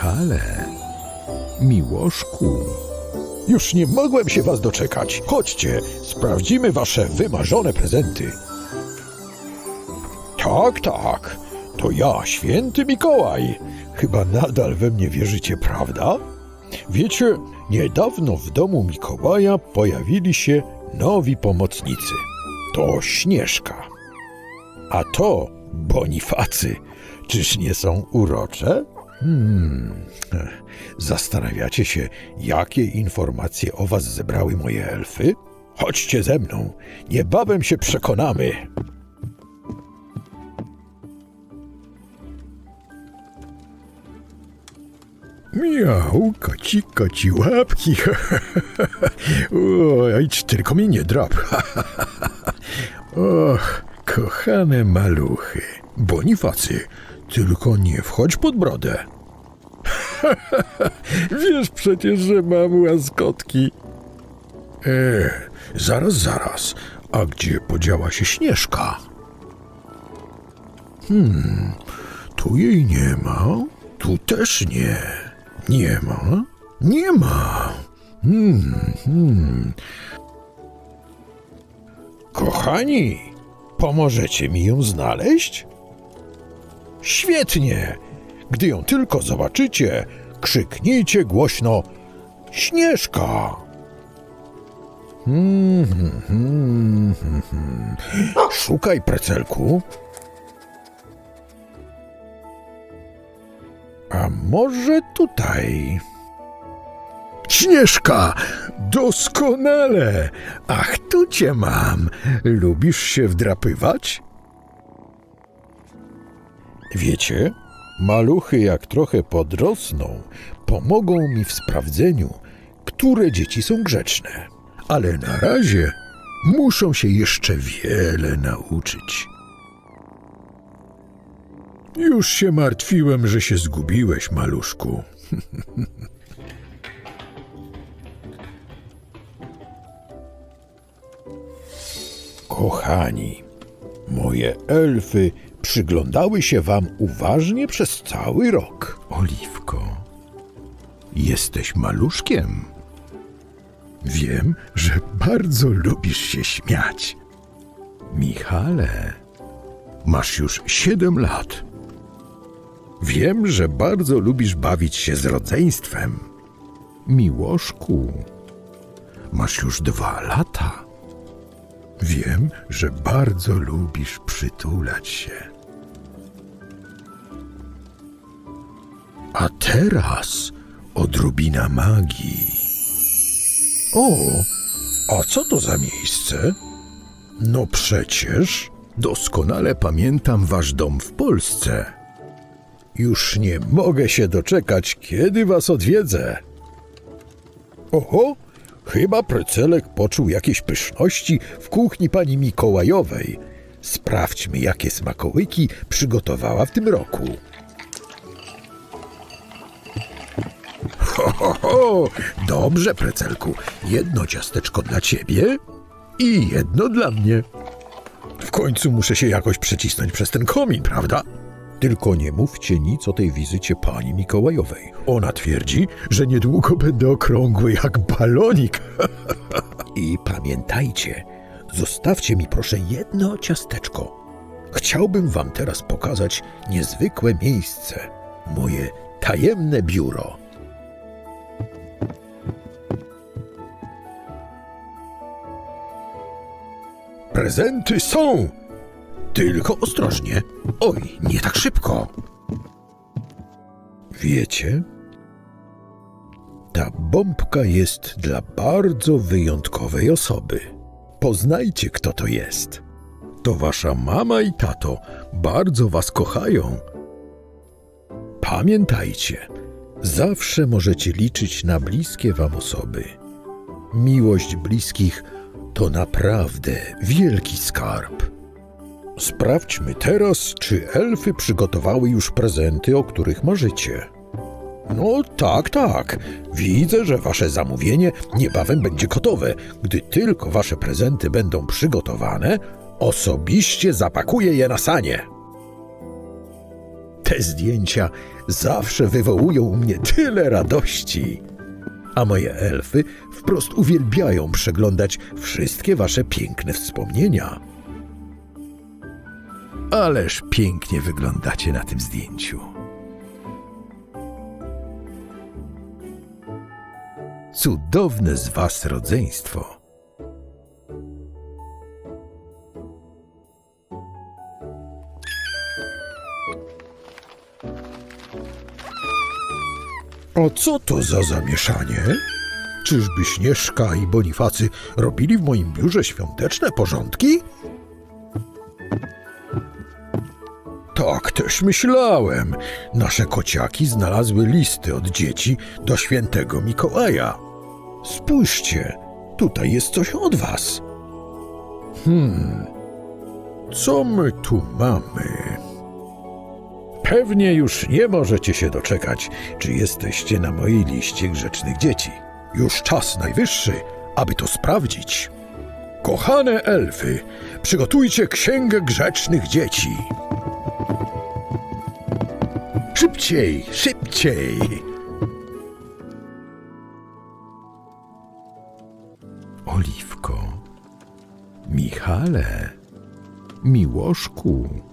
Michale, Miłoszku, Już nie mogłem się was doczekać. Chodźcie, sprawdzimy wasze wymarzone prezenty. Tak, tak. To ja, święty Mikołaj. Chyba nadal we mnie wierzycie, prawda? Wiecie, niedawno w domu Mikołaja pojawili się nowi pomocnicy. To Śnieżka. A to Bonifacy. Czyż nie są urocze? Hmm. Zastanawiacie się, jakie informacje o was zebrały moje elfy? Chodźcie ze mną, niebawem się przekonamy. Miał, koci, koci łapki. Oj, tylko mnie nie drap. Och, kochane maluchy. Bonifacy, tylko nie wchodź pod brodę. Wiesz przecież, że mam łaskotki. E, zaraz, zaraz. A gdzie podziała się Śnieżka? Hmm, tu jej nie ma, tu też nie. Nie ma, nie ma. Hmm, hmm. Kochani, pomożecie mi ją znaleźć? Świetnie! Gdy ją tylko zobaczycie, krzyknijcie głośno Śnieżka! Szukaj, precelku. A może tutaj? Śnieżka! Doskonale! Ach, tu cię mam! Lubisz się wdrapywać? Wiecie, maluchy jak trochę podrosną, pomogą mi w sprawdzeniu, które dzieci są grzeczne. Ale na razie muszą się jeszcze wiele nauczyć. Już się martwiłem, że się zgubiłeś, maluszku. Kochani, moje elfy przyglądały się wam uważnie przez cały rok. Oliwko, jesteś maluszkiem. Wiem, że bardzo lubisz się śmiać. Michale, masz już siedem lat. Wiem, że bardzo lubisz bawić się z rodzeństwem. Miłoszku, masz już dwa lata. Wiem, że bardzo lubisz przytulać się. A teraz odrobina magii. O, a co to za miejsce? No przecież doskonale pamiętam wasz dom w Polsce. Już nie mogę się doczekać, kiedy was odwiedzę. Oho, chyba Precelek poczuł jakieś pyszności w kuchni pani Mikołajowej. Sprawdźmy, jakie smakołyki przygotowała w tym roku. Ho, ho! Dobrze, Precelku. Jedno ciasteczko dla ciebie i jedno dla mnie. W końcu muszę się jakoś przecisnąć przez ten komin, prawda? Tylko nie mówcie nic o tej wizycie pani Mikołajowej. Ona twierdzi, że niedługo będę okrągły jak balonik. I pamiętajcie, zostawcie mi proszę jedno ciasteczko. Chciałbym wam teraz pokazać niezwykłe miejsce. Moje tajemne biuro. Prezenty są! Tylko ostrożnie. Oj, nie tak szybko. Wiecie, ta bombka jest dla bardzo wyjątkowej osoby. Poznajcie, kto to jest. To wasza mama i tato bardzo was kochają. Pamiętajcie, zawsze możecie liczyć na bliskie wam osoby. Miłość bliskich to naprawdę wielki skarb. Sprawdźmy teraz, czy elfy przygotowały już prezenty, o których marzycie. No tak, tak. Widzę, że wasze zamówienie niebawem będzie gotowe. Gdy tylko wasze prezenty będą przygotowane, osobiście zapakuję je na sanie. Te zdjęcia zawsze wywołują u mnie tyle radości. A moje elfy wprost uwielbiają przeglądać wszystkie wasze piękne wspomnienia. Ależ pięknie wyglądacie na tym zdjęciu. Cudowne z was rodzeństwo. A co to za zamieszanie? Czyżby Śnieżka i Bonifacy robili w moim biurze świąteczne porządki? Tak też myślałem. Nasze kociaki znalazły listy od dzieci do świętego Mikołaja. Spójrzcie, tutaj jest coś od was. Hmm, co my tu mamy? Pewnie już nie możecie się doczekać, czy jesteście na mojej liście grzecznych dzieci. Już czas najwyższy, aby to sprawdzić. Kochane elfy, przygotujcie księgę grzecznych dzieci. Szybciej, szybciej! Oliwko, Michale, Miłoszku.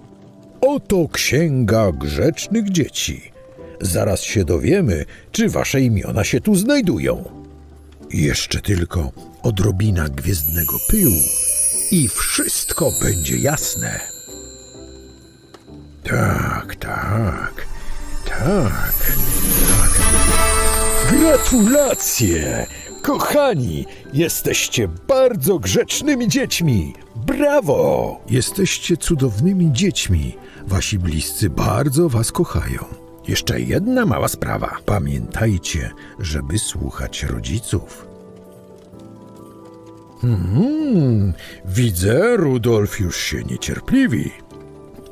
Oto księga grzecznych dzieci. Zaraz się dowiemy, czy wasze imiona się tu znajdują. Jeszcze tylko odrobina gwiezdnego pyłu i wszystko będzie jasne. Tak, tak, tak, tak. Gratulacje! Kochani, jesteście bardzo grzecznymi dziećmi! Brawo! Jesteście cudownymi dziećmi. Wasi bliscy bardzo was kochają. Jeszcze jedna mała sprawa. Pamiętajcie, żeby słuchać rodziców. Hmm, widzę, Rudolf już się niecierpliwi.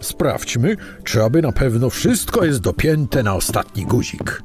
Sprawdźmy, czy aby na pewno wszystko jest dopięte na ostatni guzik.